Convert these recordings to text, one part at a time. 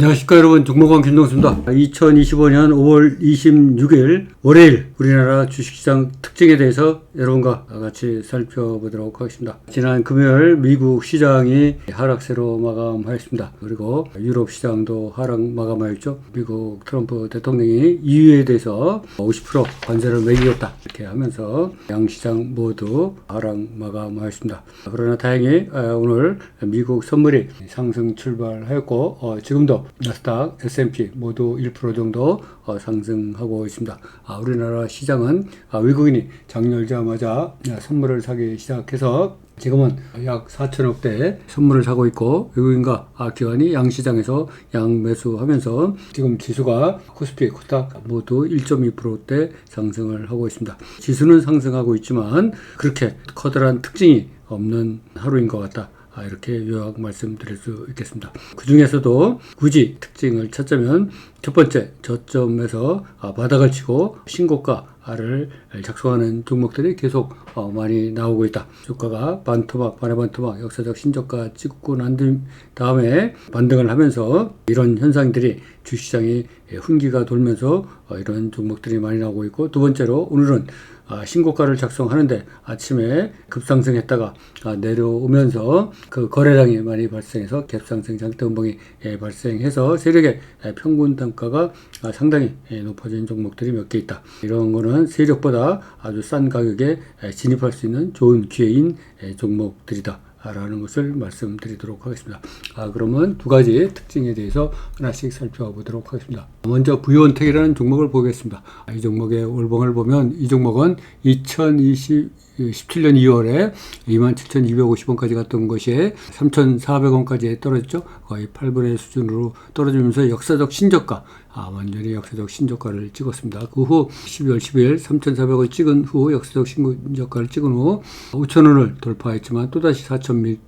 안녕하십니까 여러분. 종목원 김동수입니다. 2025년 5월 26일 월요일 우리나라 주식시장 특징에 대해서 여러분과 같이 살펴보도록 하겠습니다. 지난 금요일 미국 시장이 하락세로 마감하였습니다. 그리고 유럽 시장도 하락 마감하였죠. 미국 트럼프 대통령이 EU에 대해서 50% 관세를 매기겠다. 이렇게 하면서 양시장 모두 하락 마감하였습니다. 그러나 다행히 어, 오늘 미국 선물이 상승 출발하였고 어, 지금도 나스닥, S&P 모두 1% 정도 어, 상승하고 있습니다. 아, 우리나라 시장은 아, 외국인이 장 열자마자 아, 선물을 사기 시작해서 지금은 약 4천억대 선물을 사고 있고 외국인과 아, 기관이 양시장에서 양매수하면서 지금 지수가 코스피, 코스닥 모두 1.2%대 상승을 하고 있습니다. 지수는 상승하고 있지만 그렇게 커다란 특징이 없는 하루인 것 같다. 아, 이렇게 요약 말씀드릴 수 있겠습니다. 그 중에서도 굳이 특징을 찾자면 첫 번째 저점에서 아, 바닥을 치고 신고가 를 작성하는 종목들이 계속 어, 많이 나오고 있다. 주가가 반토막, 반의 반토막, 역사적 신저가 찍고 난 다음에 반등을 하면서 이런 현상들이 주시장이 훈기가 돌면서 어, 이런 종목들이 많이 나오고 있고 두 번째로 오늘은 아, 신고가를 작성하는데 아침에 급상승했다가 아, 내려오면서 그 거래량이 많이 발생해서 갭상승 장대 음봉이 예, 발생해서 세력의 예, 평균 단가가 아, 상당히 예, 높아진 종목들이 몇 개 있다. 이런 거는 세력보다 아주 싼 가격에 예, 진입할 수 있는 좋은 기회인 예, 종목들이다. 라는 것을 말씀드리도록 하겠습니다. 아, 그러면 두 가지 특징에 대해서 하나씩 살펴보도록 하겠습니다. 먼저 부유원택이라는 종목을 보겠습니다. 아, 이 종목의 월봉을 보면 이 종목은 2020 17년 2월에 27,250원까지 갔던 것이 3,400원까지 떨어졌죠. 거의 8분의 수준으로 떨어지면서 역사적 신저가, 아, 완전히 역사적 신저가를 찍었습니다. 그 후 12월 10일 3,400원 찍은 후 역사적 신저가를 찍은 후 5,000원을 돌파했지만 또다시 4,000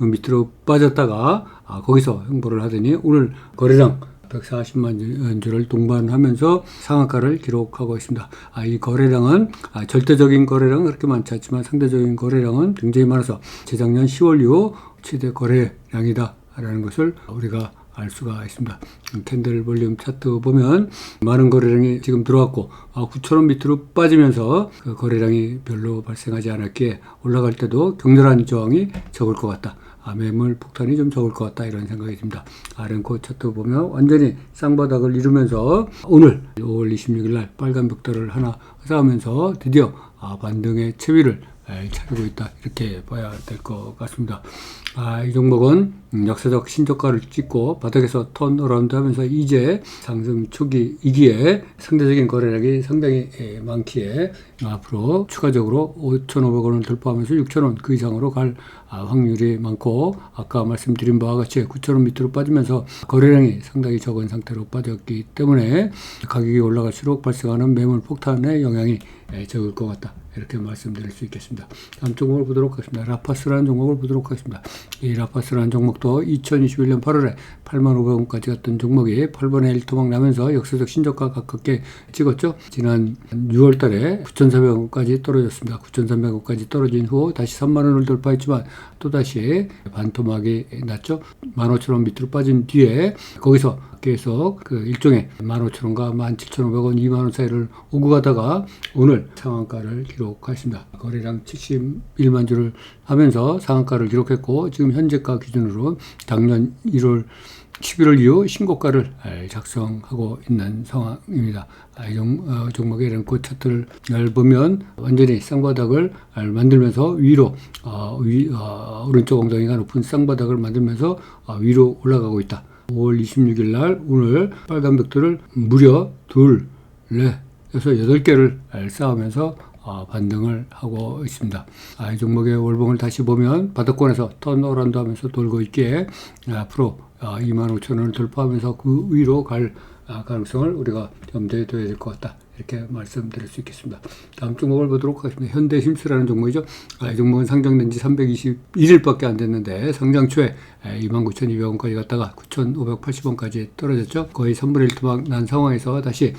밑으로 빠졌다가 아, 거기서 횡보를 하더니 오늘 거래량 140만 주를 동반하면서 상한가를 기록하고 있습니다. 아, 이 거래량은 아, 절대적인 거래량은 그렇게 많지 않지만 상대적인 거래량은 굉장히 많아서 재작년 10월 이후 최대 거래량이다라는 것을 우리가 알 수가 있습니다. 캔들 볼륨 차트 보면 많은 거래량이 지금 들어왔고 아, 9천원 밑으로 빠지면서 그 거래량이 별로 발생하지 않았기에 올라갈 때도 격렬한 저항이 적을 것 같다. 아, 매물 폭탄이 좀 적을 것 같다 이런 생각이 듭니다. 아ren코 차트 보면 완전히 쌍바닥을 이루면서 오늘 5월 26일 날 빨간 벽돌을 하나 쌓으면서 드디어 아, 반등의 채비를 차리고 있다 이렇게 봐야 될 것 같습니다. 아, 이 종목은 역사적 신저가를 찍고 바닥에서 턴 어라운드 하면서 이제 상승 초기이기에 상대적인 거래량이 상당히 많기에 앞으로 추가적으로 5,500원을 돌파하면서 6,000원 그 이상으로 갈 아, 확률이 많고 아까 말씀드린 바와 같이 9,000원 밑으로 빠지면서 거래량이 상당히 적은 상태로 빠졌기 때문에 가격이 올라갈수록 발생하는 매물 폭탄의 영향이 적을 것 같다. 이렇게 말씀드릴 수 있겠습니다. 다음 종목을 보도록 하겠습니다. 라파스라는 종목을 보도록 하겠습니다. 이 라파스라는 종목도 2021년 8월에 8만 500원까지 갔던 종목이 8번에 1토막 나면서 역사적 신저가 가깝게 찍었죠. 지난 6월 달에 9,400원까지 떨어졌습니다. 9,300원까지 떨어진 후 다시 3만 원을 돌파했지만 또다시 반토막이 났죠. 15,000원 밑으로 빠진 뒤에 거기서 계속 그 일종의 15,000원과 17,500원, 2만원 사이를 오고 가다가 오늘 상한가를 기록했습니다. 거래량 71만 주를 하면서 상한가를 기록했고 지금 현재가 기준으로 작년 1월 11월 이후 신고가를 작성하고 있는 상황입니다. 아, 이 어, 종목의 랭크 차트를 보면 완전히 쌍바닥을 만들면서 위로 어, 위, 어, 오른쪽 엉덩이가 높은 쌍바닥을 만들면서 위로 올라가고 있다. 5월 26일 날 오늘 빨간 벽돌을 무려 둘, 넷, 여섯, 여덟 개를 쌓으면서 어, 반등을 하고 있습니다. 아, 이 종목의 월봉을 다시 보면 바닥권에서 턴어라운드 하면서 돌고 있기에 앞으로 어, 2만 5천 원을 돌파하면서 그 위로 갈 아, 가능성을 우리가 염두에 둬야 될 것 같다. 이렇게 말씀드릴 수 있겠습니다. 다음 종목을 보도록 하겠습니다. 현대힘스라는 종목이죠. 아, 이 종목은 상장된 지 321일밖에 안 됐는데 상장 초에 29,200원까지 갔다가 9,580원까지 떨어졌죠. 거의 3분의 1 토막 난 상황에서 다시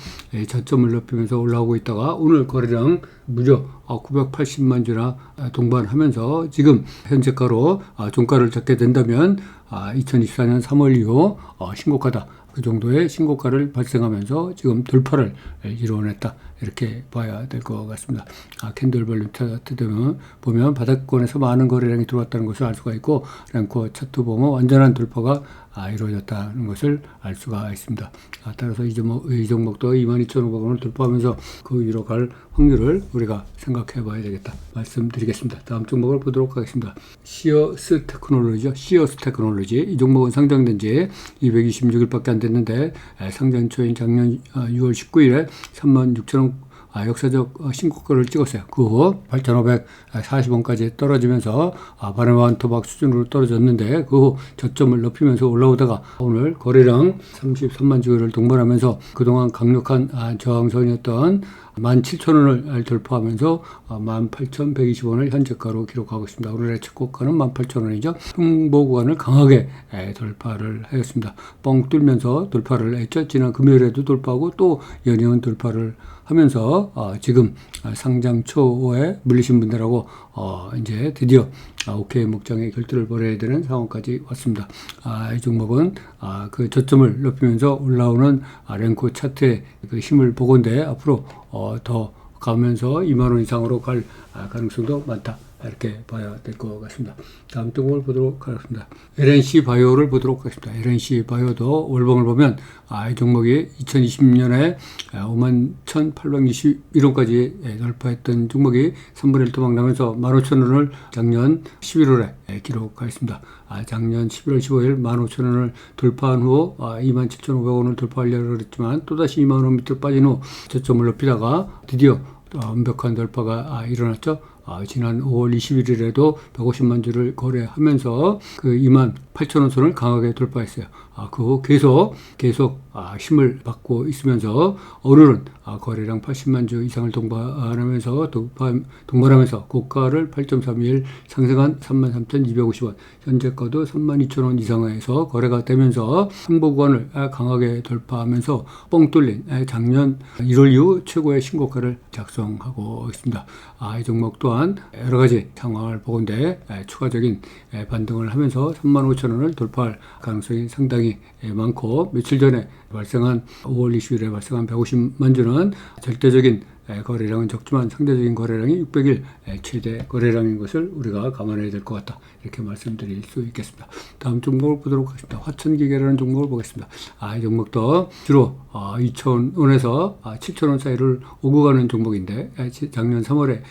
저점을 높이면서 올라오고 있다가 오늘 거래량 무려 980만 주나 동반하면서 지금 현재가로 종가를 잡게 된다면 2024년 3월 이후 어, 신고가다 그 정도의 신고가를 발생하면서 지금 돌파를 이루어냈다. 이렇게 봐야 될 것 같습니다. 아, 캔들 볼륨 차트 되면 보면 바닥권에서 많은 거래량이 들어왔다는 것을 알 수가 있고 랭커 차트 보면 완전한 돌파가 아, 이루어졌다는 것을 알 수가 있습니다. 아, 따라서 이 종목, 이 종목도 22,500원을 돌파하면서 그 위로 갈 확률을 우리가 생각해 봐야 되겠다. 말씀드리겠습니다. 다음 종목을 보도록 하겠습니다. 시어스 테크놀로지죠. 시어스 테크놀로지. 이 종목은 상장된 지 226일밖에 안 됐는데 에, 상장 초인 작년 아, 6월 19일에 36,000원 아, 역사적 어, 신고가를 찍었어요. 그 후 8,540원까지 떨어지면서 아, 바네완 토박 수준으로 떨어졌는데 그 후 저점을 높이면서 올라오다가 오늘 거래량 33만 주를 동반하면서 그동안 강력한 아, 저항선이었던 17,000원을 돌파하면서 18,120원을 현재가로 기록하고 있습니다. 오늘의 최고가는 18,000원이죠. 횡보 구간을 강하게 에, 돌파를 하였습니다. 뻥 뚫면서 돌파를 했죠. 지난 금요일에도 돌파하고 또 연이은 돌파를 하면서 어, 지금 상장 초에 물리신 분들하고 어, 이제 드디어 아, 오케이 목장의 결투를 벌여야 되는 상황까지 왔습니다. 아, 이 종목은 아, 그 저점을 높이면서 올라오는 아, 랭코 차트의 그 힘을 보건데 앞으로 어, 더 가면서 2만 원 이상으로 갈 아, 가능성도 많다. 이렇게 봐야 될 것 같습니다. 다음 종목을 보도록 하겠습니다. LNC 바이오를 보도록 하겠습니다. LNC 바이오도 월봉을 보면 아, 이 종목이 2020년에 5만 1,821원까지 돌파했던 종목이 3분의 1 도망 나면서 15,000원을 작년 11월에 기록하였습니다. 아, 작년 11월 15일 15,000원을 돌파한 후 아, 27,500원을 돌파하려고 했지만 또다시 2만 원 밑으로 빠진 후 저점을 높이다가 드디어 완벽한 돌파가 아, 일어났죠. 아, 지난 5월 21일에도 150만 주를 거래하면서 그 2만 8천 원 선을 강하게 돌파했어요. 아, 그후 계속 계속 아, 힘을 받고 있으면서 오늘은 아, 거래량 80만 주 이상을 동반하면서 동반, 동반하면서 고가를 8.31 상승한 33,250원 현재가도 32,000원 이상에서 거래가 되면서 항보 구간을 아, 강하게 돌파하면서 뻥 뚫린 아, 작년 1월 이후 최고의 신고가를 작성하고 있습니다. 아, 이 종목 또한 여러 가지 상황을 보건데 아, 추가적인 아, 반등을 하면서 35,000원을 돌파할 가능성이 상당히 예, 많고 며칠 전에 발생한 5월 20일에 발생한 150만 주는 절대적인 예, 거래량은 적지만 상대적인 거래량이 600일 예, 최대 거래량인 것을 우리가 감안해야 될 것 같다. 이렇게 말씀드릴 수 있겠습니다. 다음 종목을 보도록 하겠습니다. 화천기계라는 종목을 보겠습니다. 아, 이 종목도 주로 아, 2,000원에서 아, 7,000원 사이를 오고 가는 종목인데 아, 작년 3월에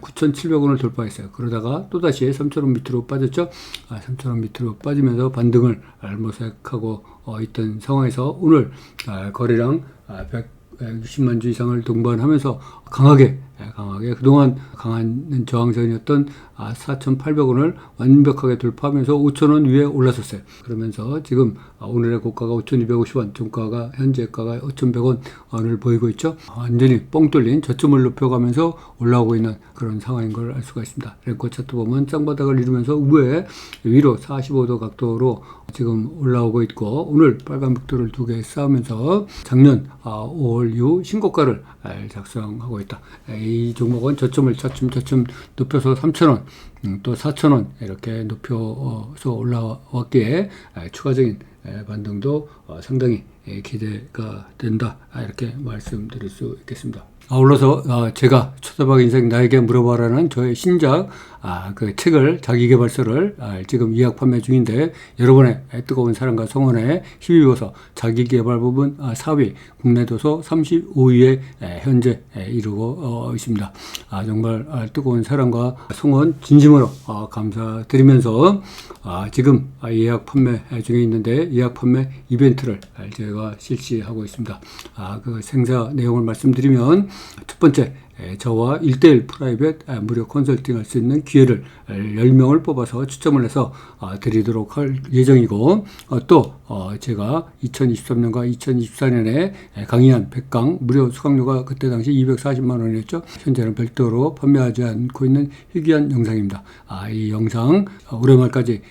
9,700원을 돌파했어요. 그러다가 또다시 3,000원 밑으로 빠졌죠. 아, 3,000원 밑으로 빠지면서 반등을 모색하고 어, 있던 상황에서 오늘 아, 거래량 아, 100 60만 주 이상을 동반하면서 강하게 강하게 그동안 강한 저항선이었던 4,800원을 완벽하게 돌파하면서 5,000원 위에 올라섰어요. 그러면서 지금 오늘의 고가가 5,250원, 종가가 현재가가 5,100원을 보이고 있죠. 완전히 뻥 뚫린 저점을 높여가면서 올라오고 있는 그런 상황인 걸 알 수가 있습니다. 랭커 차트 보면 짱바닥을 이루면서 위에 위로 45도 각도로 지금 올라오고 있고 오늘 빨간 벽돌을 두개 쌓으면서 작년 5월 이후 신고가를 작성하고 있다. 이 종목은 저점을 차츰 차츰 높여서 3,000원, 음, 또 4,000원 이렇게 높여서 올라왔기에 추가적인 반등도 어, 상당히 기대가 된다. 이렇게 말씀드릴 수 있겠습니다. 아울러서 어, 제가 초대박 인생 나에게 물어봐라는 저의 신작 아, 그 책을 자기개발서를 아, 지금 이약 판매 중인데 여러분의 뜨거운 사랑과 성원에 힘입어서 자기개발 부분 아, 4위 국내 도서 35위에 에, 현재 에, 이루고 어, 있습니다. 아, 정말 아, 뜨거운 사랑과 성원 진심으로 어, 감사드리면서 아, 지금 아, 예약 판매 중에 있는데 예약 판매 이벤트를 제가 실시하고 있습니다. 아, 그 생사 내용을 말씀드리면 첫 번째 저와 1대1 프라이빗 무료 컨설팅 할 수 있는 기회를 10명을 뽑아서 추첨을 해서 어, 드리도록 할 예정이고 어, 또 어, 제가 2023년과 2024년에 강의한 100강 무료 수강료가 그때 당시 240만 원이었죠. 현재는 별도로 판매하지 않고 있는 희귀한 영상입니다. 아, 이 영상 올해 말까지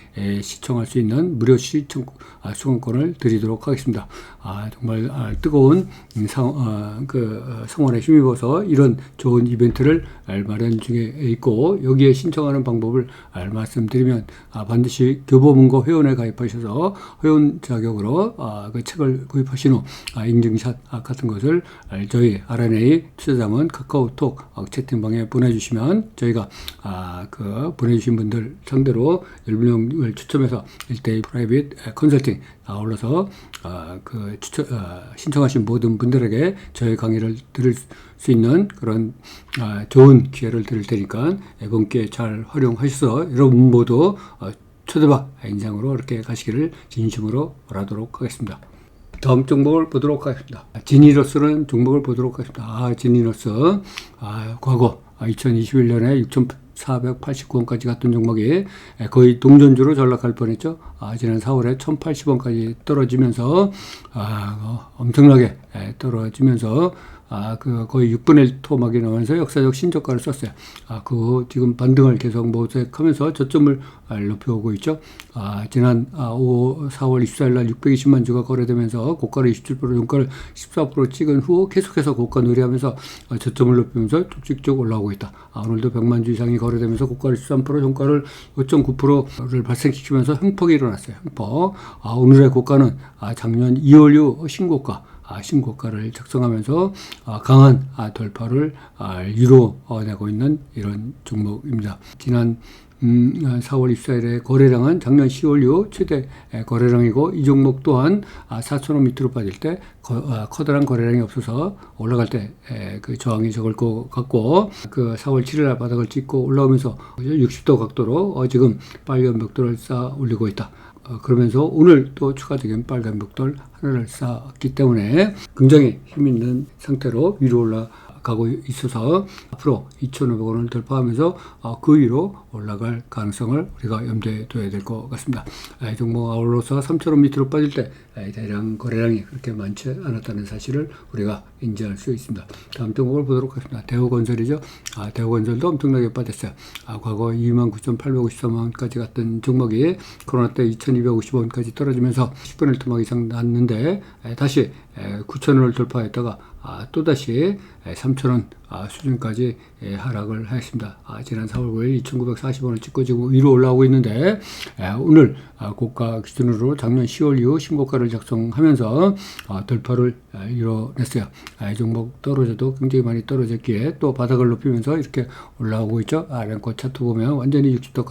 시청할 수 있는 무료 시청 아, 수강권을 드리도록 하겠습니다. 아, 정말 뜨거운 상, 그 성원에 힘입어서 이런 좋은 이벤트를 알 마련 중에 있고 여기에 신청하는 방법을 알 말씀드리면 아, 반드시 교보문고 회원에 가입하셔서 회원 자격으로 아, 그 책을 구입하신 후 아, 인증샷 아, 같은 것을 아, 저희 R&A 투자자문 카카오톡 어, 채팅방에 보내주시면 저희가 아, 그 보내주신 분들 상대로 10명을 추첨해서 1대1 프라이빗 에, 컨설팅 아울러서 아, 그 추천, 아, 신청하신 모든 분들에게 저희 강의를 들을 수 있는 그런 아, 좋은 기회를 드릴 테니까 이번 기회 잘 활용하셔서 여러분 모두 어, 초대박 인상으로 이렇게 가시기를 진심으로 바라도록 하겠습니다. 다음 종목을 보도록 하겠습니다. 지니러스는 종목을 보도록 하겠습니다. 아, 지니러스. 아, 과거 2021년에 6,489원까지 갔던 종목이 거의 동전주로 전락할 뻔했죠. 아, 지난 4월에 1,080원까지 떨어지면서 아, 어, 엄청나게 예, 떨어지면서 아, 그 거의 6분의 1 토막이 나오면서 역사적 신저가를 썼어요. 아, 그 지금 반등을 계속 모색하면서 저점을 아, 높여오고 있죠. 아, 지난 아, 5, 4월 24일 날 620만 주가 거래되면서 고가를 27%, 종가를 14% 찍은 후 계속해서 고가 누리하면서 아, 저점을 높이면서 쭉쭉쭉 올라오고 있다. 아, 오늘도 100만 주 이상이 거래되면서 고가를 13%, 종가를 5.9%를 발생시키면서 횡폭이 일어났어요. 횡폭. 아, 오늘의 고가는 아, 작년 2월 이후 신고가. 아, 신고가를 작성하면서 아, 강한 아, 돌파를 아, 이루어내고 있는 이런 종목입니다. 지난 음, 4월 24일에 거래량은 작년 10월 이후 최대 에, 거래량이고 이 종목 또한 아, 4천원 밑으로 빠질 때 거, 아, 커다란 거래량이 없어서 올라갈 때 그 저항이 적을 것 같고 그 4월 7일 바닥을 찍고 올라오면서 60도 각도로 어, 지금 빨간 벽돌을 쌓아 올리고 있다. 어, 그러면서 오늘 또 추가적인 빨간 벽돌 하나를 쌓았기 때문에 굉장히 힘 있는 상태로 위로 올라 가고 있어서 앞으로 2,500원을 돌파하면서 어, 그 위로 올라갈 가능성을 우리가 염두에 둬야 될 것 같습니다. 아, 이 종목 아울러서 3,000원 밑으로 빠질 때 아, 대량 거래량이 그렇게 많지 않았다는 사실을 우리가 인지할 수 있습니다. 다음 종목을 보도록 하겠습니다. 대우건설이죠. 아, 대우건설도 엄청나게 빠졌어요. 아, 과거 29,853원까지 갔던 종목이 코로나 때 2,250원까지 떨어지면서 10분의 1 토막 이상 났는데 에, 다시 9,000원을 돌파했다가 아, 또다시 3,000원 아, 수준까지 예, 하락을 하였습니다. 아, 지난 4월 9일 2,940원을 찍고 지금 위로 올라오고 있는데 예, 오늘 아, 고가 기준으로 작년 10월 이후 신고가를 작성하면서 아, 돌파를 아, 이뤄냈어요. 아, 이 종목 떨어져도 굉장히 많이 떨어졌기에 또 바닥을 높이면서 이렇게 올라오고 있죠. 아, 랭코 차트 보면 완전히 60도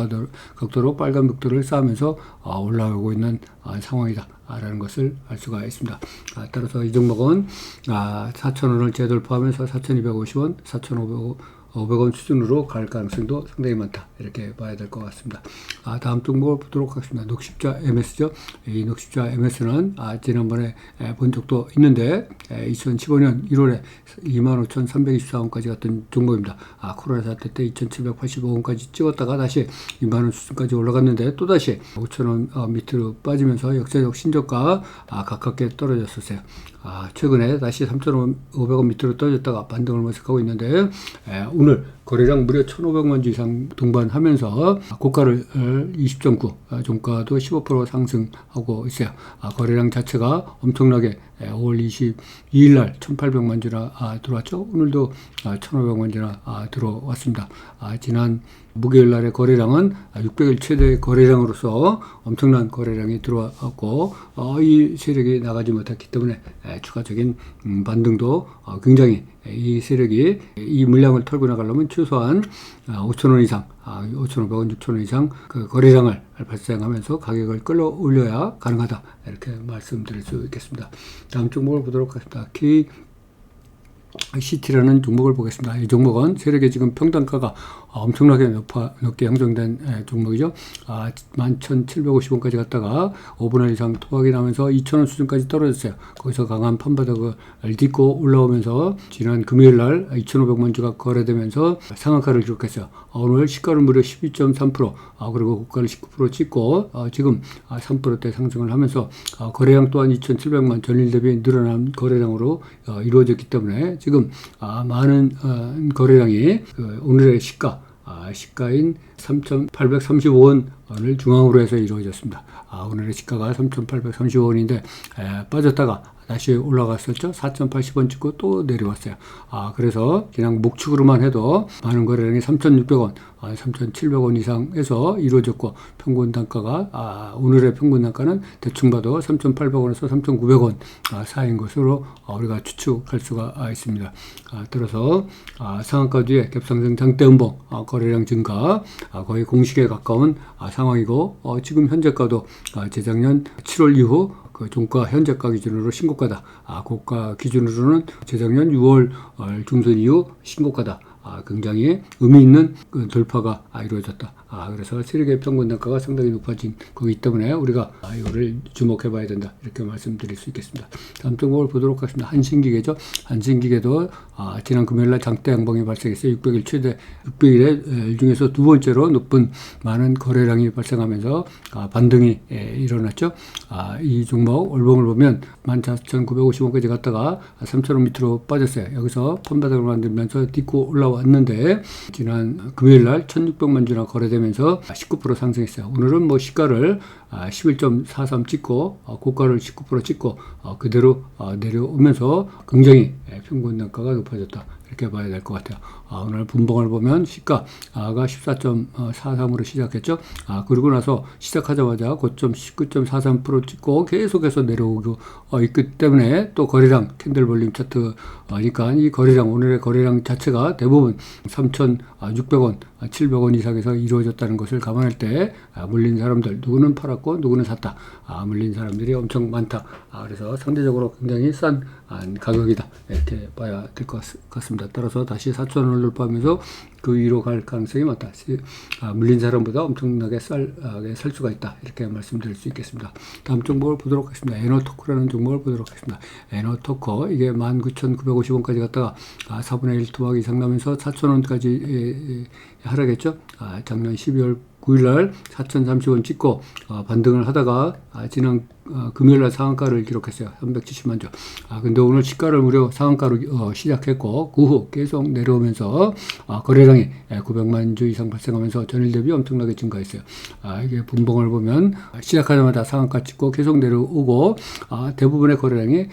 각도로, 빨간 벽돌을 쌓으면서 아, 올라오고 있는 아, 상황이다. 라는 것을 알 수가 있습니다. 아, 따라서 이 종목은 아, 4,000원을 재돌파하면서 4,250원, 4,500원, 500원 수준으로 갈 가능성도 상당히 많다. 이렇게 봐야 될 것 같습니다. 아, 다음 종목을 보도록 하겠습니다. 녹십자 MS죠. 이 녹십자 MS는 아, 지난번에 에, 본 적도 있는데 에, 2015년 1월에 25,324원까지 갔던 종목입니다. 아, 코로나 사태 때 2,785원까지 찍었다가 다시 2만원 수준까지 올라갔는데 또다시 5,000원 어, 밑으로 빠지면서 역사적 신저가 아, 가깝게 떨어졌었어요. 아, 최근에 다시 3,500원 밑으로 떨어졌다가 반등을 모색하고 있는데 에, 오늘 거래량 무려 1,500만 주 이상 동반하면서 고가를 20.9, 아, 종가도 15% 상승하고 있어요. 아, 거래량 자체가 엄청나게 5월 22일 날 1,800만 주나 아, 들어왔죠. 오늘도 1,500만 주나 들어왔습니다. 지난 목요일 날의 거래량은 600일 최대 거래량으로서 엄청난 거래량이 들어왔고 어, 이 세력이 나가지 못했기 때문에 추가적인 음, 반등도 어, 굉장히 이 세력이 이 물량을 털고 나가려면 최소한 5천원 아, 이상, 5,500원, 아, 6천원 이상 그 거래량을 발생하면서 가격을 끌어 올려야 가능하다. 이렇게 말씀드릴 수 있겠습니다. 다음 종목을 보도록 하겠습니다. K CT라는 종목을 보겠습니다. 이 종목은 세력의 지금 평단가가 엄청나게 높아, 높게 형성된 종목이죠. 아, 11,750원까지 갔다가 5분의 이상 토박이 나면서 2,000원 수준까지 떨어졌어요. 거기서 강한 판바닥을 딛고 올라오면서 지난 금요일 날 2,500만 주가 거래되면서 상한가를 기록했어요. 아, 오늘 시가를 무려 12.3%, 아, 그리고 고가를 19% 찍고 아, 지금 3%대 상승을 하면서 아, 거래량 또한 2,700만 전일 대비 늘어난 거래량으로 어, 이루어졌기 때문에 지금 아, 많은 어, 거래량이 그 오늘의 시가 아, 시가인 3,835원을 중앙으로 해서 이루어졌습니다. 아, 오늘의 시가가 3,835원인데 빠졌다가 다시 올라갔었죠. 4,080원 찍고 또 내려왔어요. 아, 그래서 그냥 목축으로만 해도 많은 거래량이 3,600원, 아, 3,700원 이상에서 이루어졌고 평균 단가가 아, 오늘의 평균 단가는 대충 봐도 3,800원에서 3,900원 아, 사이인 것으로 아, 우리가 추측할 수가 아, 있습니다. 아, 따라서 아, 상한가 뒤에 갭상승 장대 음봉 아, 거래량 증가 아, 거의 공식에 가까운 아, 상황이고 어, 지금 현재가도 아, 재작년 7월 이후 그 종가 현재가 기준으로 신고가다. 아, 고가 기준으로는 재작년 6월 중순 이후 신고가다. 아, 굉장히 의미 있는 그 돌파가 아, 이루어졌다. 아, 그래서 세력의 평균 단가가 상당히 높아진 거기 때문에 우리가 아, 이거를 주목해 봐야 된다. 이렇게 말씀드릴 수 있겠습니다. 다음 종목을 보도록 하겠습니다. 한신기계죠. 한신기계도 아, 지난 금요일 날 장대 양봉이 발생했어요. 600일 최대 600일의 중에서 두 번째로 높은 많은 거래량이 발생하면서 아, 반등이 에, 일어났죠. 아, 이 종목 월봉을 보면 14,950원까지 갔다가 3,000원 밑으로 빠졌어요. 여기서 펀바닥을 만들면서 딛고 올라왔는데 지난 금요일 날 1,600만 주나 거래 되면서 19% 상승했어요. 오늘은 뭐 시가를 11.43 찍고 어, 고가를 19% 찍고 어, 그대로 어, 내려오면서 굉장히 평균 단가가 높아졌다. 이렇게 봐야 될 것 같아요. 아, 오늘 분봉을 보면 시가가 14.43으로 시작했죠. 아, 그리고 나서 시작하자마자 고점 19.43% 찍고 계속해서 내려오고 어, 있기 때문에 또 거래량 캔들 볼륨 차트니까 이 거래량 오늘의 거래량 자체가 대부분 3,600원, 700원 이상에서 이루어졌다는 것을 감안할 때 아, 물린 사람들 누구는 팔았고 누구는 샀다. 아, 물린 사람들이 엄청 많다. 아, 그래서 상대적으로 굉장히 싼 아, 가격이다. 이렇게 봐야 될 것 같습니다. 따라서 다시 4,000원 을 돌파하면서 그 위로 갈 가능성이 많다. 아, 물린 사람보다 엄청나게 쌀, 아, 살 수가 있다. 이렇게 말씀드릴 수 있겠습니다. 다음 종목을 보도록 하겠습니다. 에너토크라는 종목을 보도록 하겠습니다. 에너토커, 이게 19,950원까지 갔다가 아, 4분의 1 토막 이상 나면서 4,000원까지 하락했죠. 아, 작년 12월 9일날 4,030원 찍고 어, 반등을 하다가 아, 지난 어, 금요일날 상한가를 기록했어요. 370만 주. 아 근데 오늘 시가를 무려 상한가로 어, 시작했고 그 후 계속 내려오면서 아, 거래량이 900만 예, 주 이상 발생하면서 전일 대비 엄청나게 증가했어요. 아 이게 분봉을 보면 시작하자마자 상한가 찍고 계속 내려오고 아, 대부분의 거래량이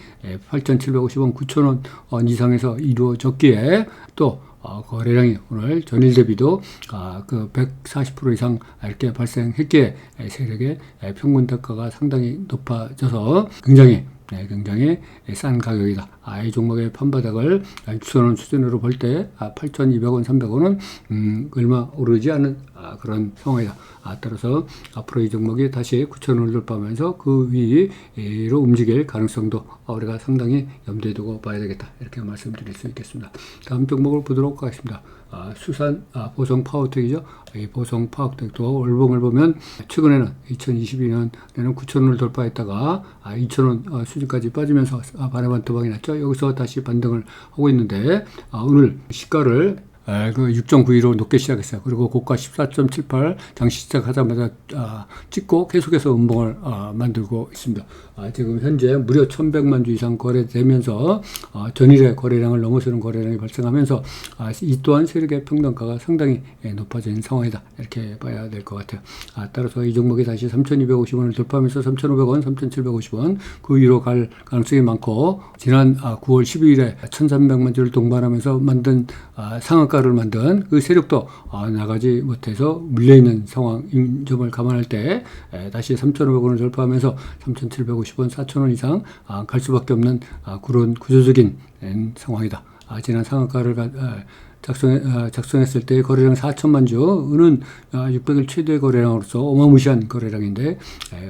8,750원, 예, 9,000원 어, 이상에서 이루어졌기에 또 어, 거래량이 오늘 전일 대비도 아, 그140% 이상 이렇게 발생했기에 세력의 평균 단가가 상당히 높아져서 굉장히 네, 굉장히 싼 가격이다. 아, 이 종목의 판바닥을 6천원 수준으로 볼 때, 아, 8,200원, 300원은, 음, 얼마 오르지 않은, 아, 그런 상황이다. 아, 따라서 앞으로 이 종목이 다시 9천원을 돌파하면서 그 위로 움직일 가능성도 우리가 상당히 염두에 두고 봐야 되겠다. 이렇게 말씀드릴 수 있겠습니다. 다음 종목을 보도록 하겠습니다. 아, 수산 아, 보성 파워텍이죠. 이 보성 파워텍도 월봉을 보면 최근에는 2022년에는 9천원을 돌파했다가 아, 2천원 어, 수준까지 빠지면서 아, 반해반 도박이 났죠. 여기서 다시 반등을 하고 있는데 아, 오늘 시가를 아, 그 6.92로 높게 시작했어요. 그리고 고가 14.78 장시 시작하자마자 아, 찍고 계속해서 음봉을 아, 만들고 있습니다. 아, 지금 현재 무려 1,100만 주 이상 거래되면서 아, 전일의 거래량을 넘어서는 거래량이 발생하면서 아, 이 또한 세력의 평단가가 상당히 예, 높아진 상황이다. 이렇게 봐야 될 것 같아요. 아, 따라서 이 종목이 다시 3,250원을 돌파하면서 3,500원, 3,750원 그 위로 갈 가능성이 많고 지난 아, 9월 12일에 1,300만 주를 동반하면서 만든 아, 상한 국가를 만든 그 세력도 어, 나가지 못해서 물려있는 상황인 점을 감안할 때 에, 다시 3,500원을 돌파하면서 3,750원, 4,000원 이상 아, 갈 수밖에 없는 아, 그런 구조적인 엔, 상황이다. 아, 지난 상한가를 가, 아, 작성, 어, 작성했을 때 거래량 4천만 주는 600일 아, 최대 거래량으로서 어마무시한 거래량인데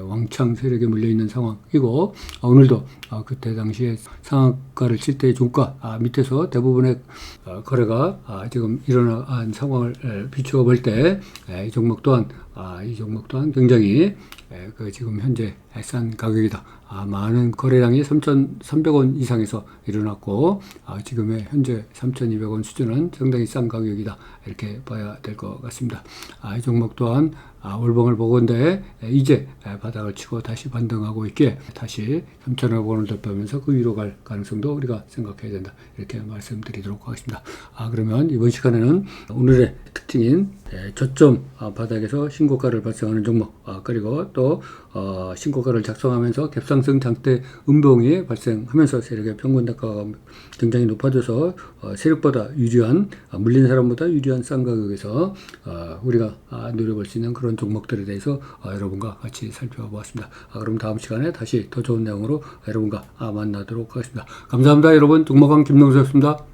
왕창 세력에 물려있는 상황이고 아, 오늘도 아, 그때 당시에 상한가를 칠 때 종가 밑에서 대부분의 어, 거래가 지금 일어난 상황을 비추어 볼 때 이 종목 또한 이 종목 또한 굉장히 그 지금 현재 싼 가격이다. 아, 많은 거래량이 3,300원 이상에서 일어났고 아, 지금의 현재 3,200원 수준은 상당히 싼 가격이다. 이렇게 봐야 될 것 같습니다. 아, 이 종목 또한 아, 월봉을 보건데 이제 바닥을 치고 다시 반등하고 있기에 다시 3,500원을 돌파하면서 그 위로 갈 가능성도 우리가 생각해야 된다. 이렇게 말씀드리도록 하겠습니다. 아, 그러면 이번 시간에는 오늘의 특징인 예, 저점 아, 바닥에서 신고가를 발생하는 종목 아, 그리고 또 어, 신고가를 작성하면서 갭상승 장대 음봉이 발생하면서 세력의 평균 단가가 굉장히 높아져서 어, 세력보다 유리한 아, 물린 사람보다 유리한 싼 가격에서 어, 우리가 아, 누려볼 수 있는 그런 종목들에 대해서 어, 여러분과 같이 살펴보았습니다. 아, 그럼 다음 시간에 다시 더 좋은 내용으로 여러분과 아, 만나도록 하겠습니다. 감사합니다. 여러분 종목왕 김동수였습니다.